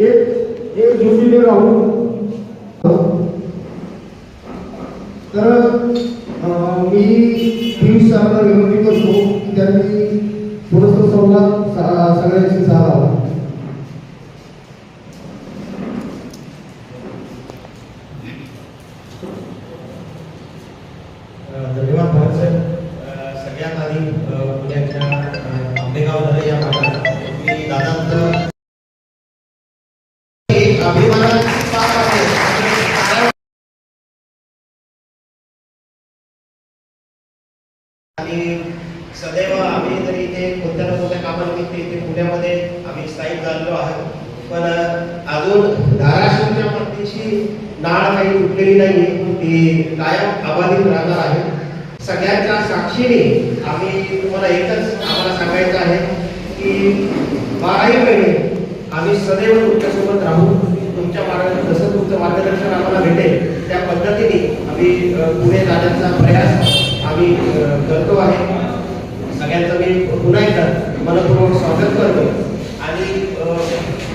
एक एक जोडीने राहून. तर मी पियुष सरांना विनंती करतो की त्यांनी थोडंसं संवाद सगळ्यांशी साधावा. धन्यवाद भारत सर सगळ्यात आधी आम्ही इथे कोणत्या ना कोणत्या कामानिमित्त इथे पुण्यामध्ये आम्ही स्थायिक झालेलो आहोत. पण अजून धाराशिवच्या मातीची नाळ काही तुटलेली नाही ती कायम अबाधित राहणार आहे. सगळ्यांच्या साक्षीने आम्ही तुम्हाला एकच आम्हाला सांगायचं आहे की बाराही महिने आम्ही सदैव तुमच्यासोबत राहू तुमच्या मार्ग जसं तुमचं मार्गदर्शन आम्हाला भेटेल त्या पद्धतीने आम्ही अ, पुढे जाण्याचा प्रयास आम्ही अ, करतो आहे सगळ्यांचं मी पुन्हा एकदा मनपूर्वक स्वागत करतो आणि अ,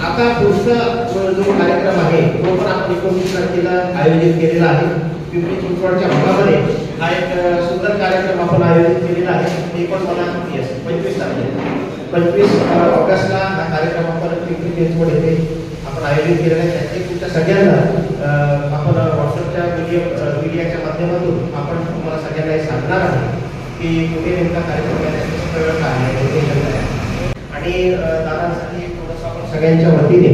आता पुढचा जो जो कार्यक्रम आहे तो तारखेला आयोजित केलेला आहे. पिंपरी चिंचवडच्या भागामध्ये हा एक सुंदर कार्यक्रम आपण आयोजित केलेला आहे. ते पण मला येस पंचवीस तारखेला. पंचवीस ऑगस्टला हा कार्यक्रम आपण पिंपरी चिंचवड येथे आपण आयोजित केलेला आहे. त्याचे तुमच्या सगळ्यांना आपण व्हॉट्सअपच्या मीडिया मीडियाच्या माध्यमातून आपण तुम्हाला सगळ्यांना हे सांगणार आहे की कुठे नेमका कार्यक्रम घेण्यासाठी सगळं काय आहे. आणि अ, दादांसाठी थोडंसं आपण सगळ्यांच्या वतीने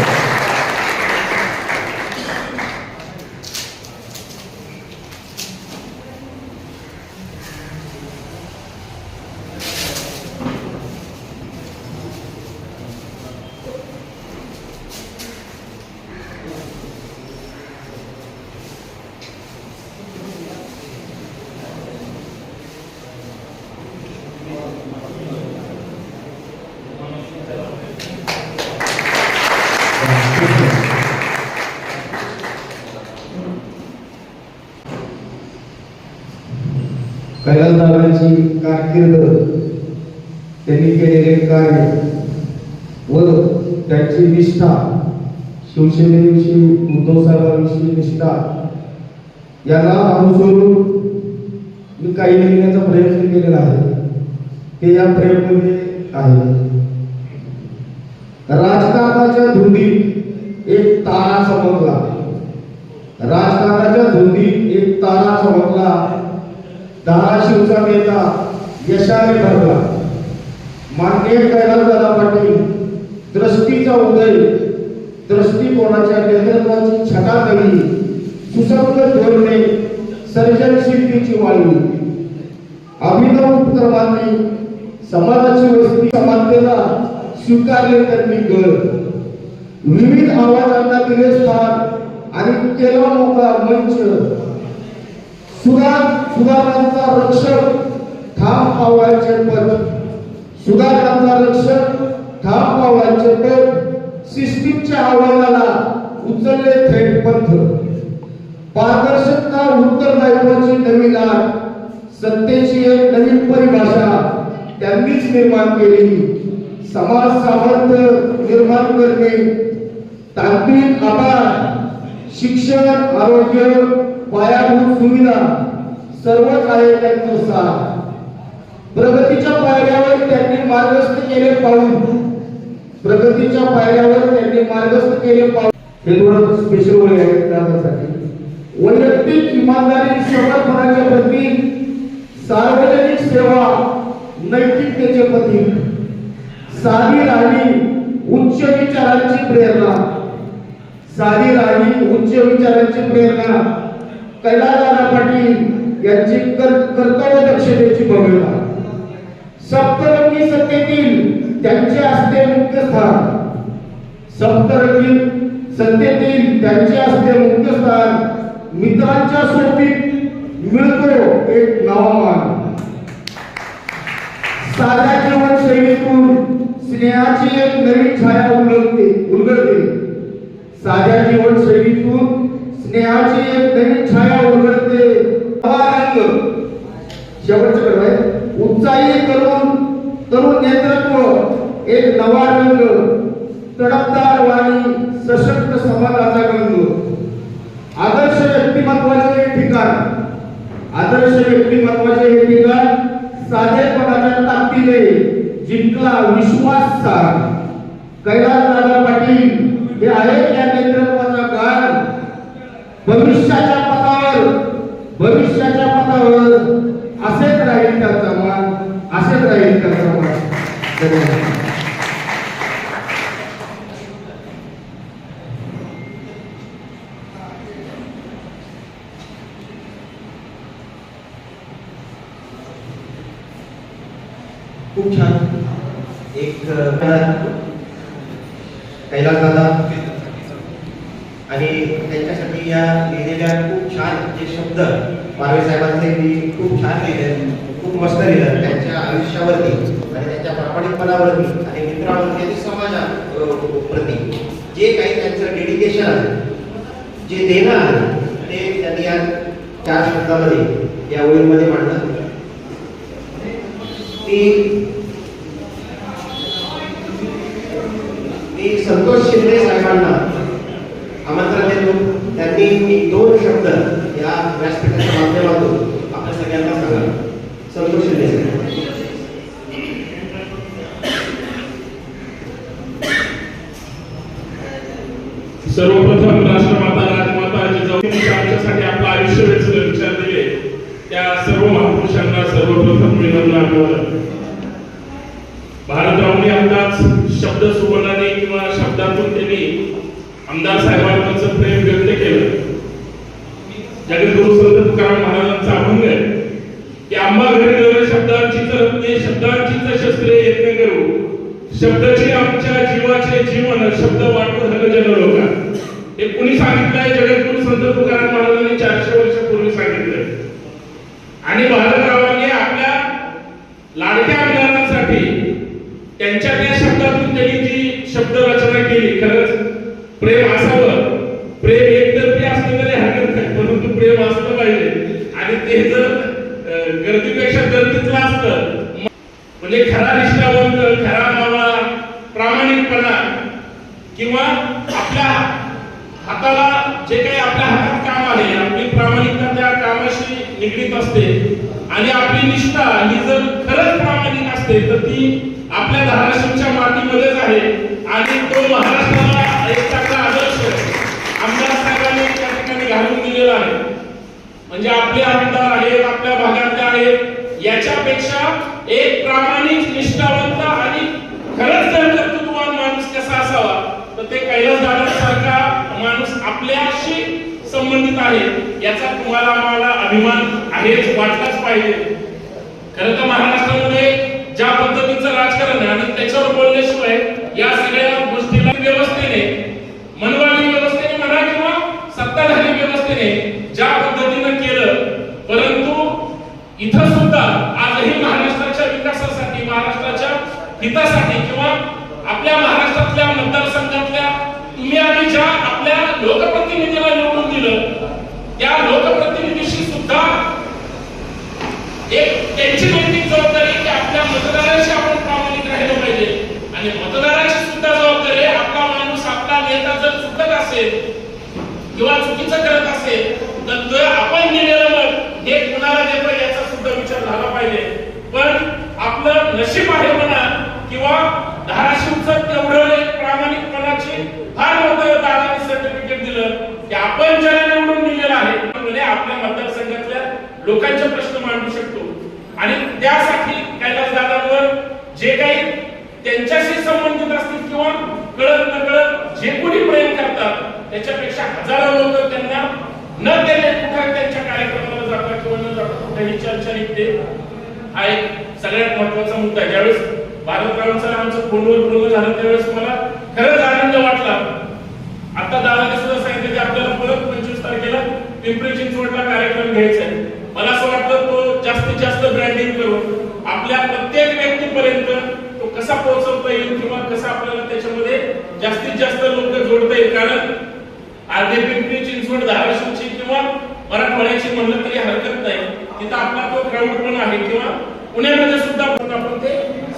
gift कारकीर्द त्यांनी केलेले कार्य व त्यांची निष्ठा शिवसेनेविषयी उद्धव साहेबांविषयी निष्ठा याला अनुसरून मी काही लिहिण्याचा प्रयत्न केलेला आहे. ते या प्रयत्नामध्ये आहे. राजकारणाच्या धुंदीत एक तारा चमकला. राजकारणाच्या धुंदीत एक तारा चमकला. धाराशिवचा नेता यशाने भरला. मान्य कैलासदादा पाटील दृष्टीचा उदय दृष्टिकोनाच्या नेतृत्वाची छटा करी सुसंगत धोरणे सर्जनशीलतेची वाळी अभिनव उपक्रमांनी समाजाची वस्ती समानतेला स्वीकारले त्यांनी गळ. विविध आवाजांना दिले स्थान आणि केला मोकळा मंच. सुधार सुधारणांचा रक्षक ठाम पावलांचे पद. सुधारणांचा रक्षक ठाम पावलांचे पद. सिस्टीमच्या आव्हानाला उचलले थेट पंथ. पारदर्शकता उत्तरदायित्वाची नवी लाट सत्तेची एक नवीन परिभाषा त्यांनीच निर्माण केली. समाज सामर्थ्य निर्माण करणे. तांत्रिक आधार शिक्षण आरोग्य पायाभूत सुविधा सर्वच आहे त्यांचं साथ. प्रगतीच्या पायऱ्यावर त्यांनी मार्गस्थ केले पाऊल. प्रगतीच्या पायऱ्यावर त्यांनी मार्गस्थ केले पाऊल. हे थोडं स्पेशल वय आहे त्यासाठी. वैयक्तिक इमानदारी समर्पणाचे प्रतीक सार्वजनिक सेवा नैतिकतेचे प्रतीक साधी राणी उच्च विचारांची प्रेरणा. साधी राणी उच्च विचारांची प्रेरणा. कैलासदादा पाटील यांची कर्तव्य दक्षतेची भव्यता सप्तरंगी सत्तेतील त्यांचे असते मुख्य स्थान. सप्तरंगी सत्तेतील त्यांचे असते मुख्य स्थान मित्रांच्या सोबतीत मिळतो एक नावमान. साध्या जीवनशैलीतून स्नेहाची एक नवीन छाया उलगते उलगडते साध्या जीवनशैलीतून स्नेहाची एक नवीन छाया उलगडते. नवा रंग. शेवटचं कडवं आहे. उंचाई करून तरुण नेतृत्व एक नवा रंग. तडपदार वाणी सशक्त समाजाचा रंग आदर्श व्यक्तिमत्वाचे हे ठिकाण. आदर्श व्यक्तिमत्वाचे हे ठिकाण साधेपणाच्या ताकदीने जिंकला विश्वास सारा कैलास दादा पाटील हे आहेत या नेतृत्वाचा गाण भविष्याच्या पथावर भविष्याच्या पथावर असेच राहील त्याचा मान असेच राहील त्याचा मान धन्यवाद खूप छान. एक कैलास दादा आणि त्यांच्यासाठी या लिहिलेल्या खूप छान जे शब्द पारवे साहेबांचे मी खूप छान लिहिले. खूप मस्त लिहिलं. त्यांच्या आयुष्यावरती आणि त्यांच्या प्रामाणिकपणावरती आणि मित्रांवरती आणि समाजा प्रती जे काही त्यांचं डेडिकेशन आहे जे देणं आहे ते त्यांनी या चार शब्दामध्ये या ओळीमध्ये मांडलं. ती मी संतोष शिंदे साहेबांना आमंत्रण देतो. त्यांनी दोन शब्द या व्यासपीठाच्या माध्यमातून आपल्या सगळ्यांना सांगा संतोष शिंदे साहेब. सर्वप्रथम राष्ट्रमाता राजमाता जिजाऊंनी आमच्यासाठी आपलं आयुष्य वेचलं विचार दिले. त्या सर्व महापुरुषांना सर्वप्रथम मी नम्र अभिवादन आताच शब्द सुवर्ण शब्दातून त्यांनी आमदार साहेबांचं प्रेम व्यक्त केलं. जगद्गुरु संत तुकाराम महाराजांचा अभंग आहे की आंबा घरी गेलं शब्दांची रत्ने शब्दांची शस्त्रे यत्न करू शब्दाची आमच्या जीवाचे जीवन शब्द वाटू झालं जनलोका हे कुणी सांगितलंय? जगद्गुरु संत तुकाराम महाराजांनी चारशे वर्षापूर्वी सांगितलंय आणि बालकरावांनी आपल्या लाडक्या आमदारांसाठी त्यांच्या त्या शब्दातून त्यांनी शब्द रचना केली खरंच. प्रेम असावं. प्रेम एकतर्फी असलं तरी हरकत नाही परंतु प्रेम असलं पाहिजे. आणि ते जर गर्दीपेक्षा गर्दीतलं असतं म्हणजे खरा निष्ठावंत खरा मावळा प्रामाणिकपणा किंवा आपल्या हाताला जे काही आपल्या हातात काम आहे आपली प्रामाणिकता त्या कामाशी निगडीत असते. आणि आपली निष्ठा ही जर खरंच प्रामाणिक असते तर ती आपल्या धाराशिवच्या मातीमध्येच आहे. आणि तो महाराष्ट्राला एक चांगला आदर्श आमदार साहेबांनी त्या ठिकाणी घालून दिलेला आहे. म्हणजे आपले आमदार आहेत आपल्या भागातले आहेत याच्यापेक्षा एक प्रामाणिक निष्ठावंत आणि खरंच जर कर्तृत्ववान माणूस कसा असावा तर ते कैलास दादासारखा माणूस आपल्याशी संबंधित आहे याचा तुम्हाला आम्हाला अभिमान आहेच वाटलाच पाहिजे. खरं तर महाराष्ट्रामध्ये ज्या पद्धतीचं राजकारण आहे आणि त्याच्यावर बोलल्याशिवाय या पद्धतीने ज्या पद्धतीनं केलं परंतु इथं सुद्धा आजही महाराष्ट्राच्या विकासासाठी महाराष्ट्राच्या हितासाठी किंवा आपल्या महाराष्ट्रातल्या मतदारसंघातल्या तुम्ही आम्ही ज्या आपल्या लोकप्रतिनिधीला निवडून दिलं त्या लोकप्रतिनिधीशी सुद्धा एक त्यांची नैतिक जबाबदारी की आपल्या मतदाराशी आपण प्रामाणिक राहिलं पाहिजे. आणि मतदाराशी सुद्धा जबाबदारी आपला माणूस आपला नेता जर चुकत असेल किंवा चुकीचं करत असेल तर आपण दिलेलं मत हे कुणाला देतो याचा सुद्धा विचार झाला पाहिजे. पण आपलं नशीब आहे म्हणा किंवा धाराशिवचं तेवढं एक प्रामाणिकपणाची फार मोठं दादाने सर्टिफिकेट दिलं की आपण ज्याला निवडून दिलेलं आहे म्हणजे आपल्या मतदारसंघातल्या लोकांचे प्रश्न मांडू शकतो. आणि त्यासाठी कैलास दादांवर जे काही त्यांच्याशी संबंधित असतील किंवा कळत नकळत जे कोणी प्रेम करतात त्याच्यापेक्षा हजारो लोक त्यांना न गेले कुठं त्यांच्या कार्यक्रमाला जातात किंवा न जातात कुठेही चर्चा निघते हा एक सगळ्यात महत्त्वाचा मुद्दा आहे. ज्यावेळेस भारतरावांचं आमचं फोनवर बोलणं झालं त्यावेळेस मला खरंच आनंद वाटला. आता दादाने सुद्धा सांगितलं की आपल्याला परत पंचवीस तारखेला पिंपरी चिंचवडला कार्यक्रम घ्यायचा आहे. मला असं वाटतं तो जास्तीत जास्त ब्रँडिंग करून आपल्या प्रत्येक व्यक्तीपर्यंत तो कसा पोहोचवता येईल किंवा कसा आपल्याला त्याच्यामध्ये जास्तीत जास्त लोक जोडता येईल कारण अर्धे पिंपरी चिंचवड धाराशिवची किंवा मराठवाड्याची म्हणलं तरी हरकत नाही. तिथं आपला तो क्राऊड पण आहे किंवा पुण्यामध्ये सुद्धा आपण ते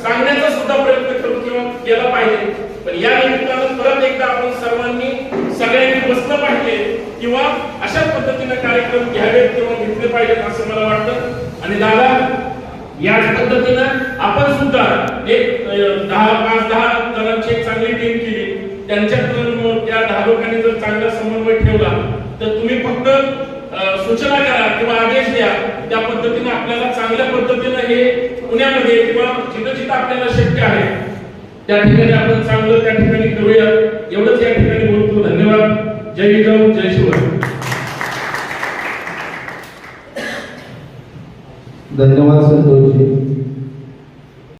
सांगण्याचा सुद्धा प्रयत्न करू किंवा केला पाहिजे. पण या निमित्तानं परत एकदा आपण सर्वांनी सगळ्यांनी बसलं पाहिजे किंवा अशाच पद्धतीने कार्यक्रम घ्यावेत किंवा घेतले पाहिजेत असं मला वाटतं. आणि दादा याच पद्धतीनं आपण सुद्धा एक दहा पाच दहा जणांची एक चांगली टीम केली. त्यांच्या त्या लोकांनी जर चांगला समन्वय ठेवला तर तुम्ही फक्त सूचना करा किंवा आदेश द्या. त्या पद्धतीने आपल्याला चांगल्या पद्धतीनं हे पुण्यामध्ये किंवा जिथं जिथं आपल्याला शक्य आहे त्या ठिकाणी आपण चांगलं त्या ठिकाणी करूया. एवढंच या ठिकाणी बोलतो. धन्यवाद. जय जाऊ जय शिवराय धन्यवाद संतोषजी.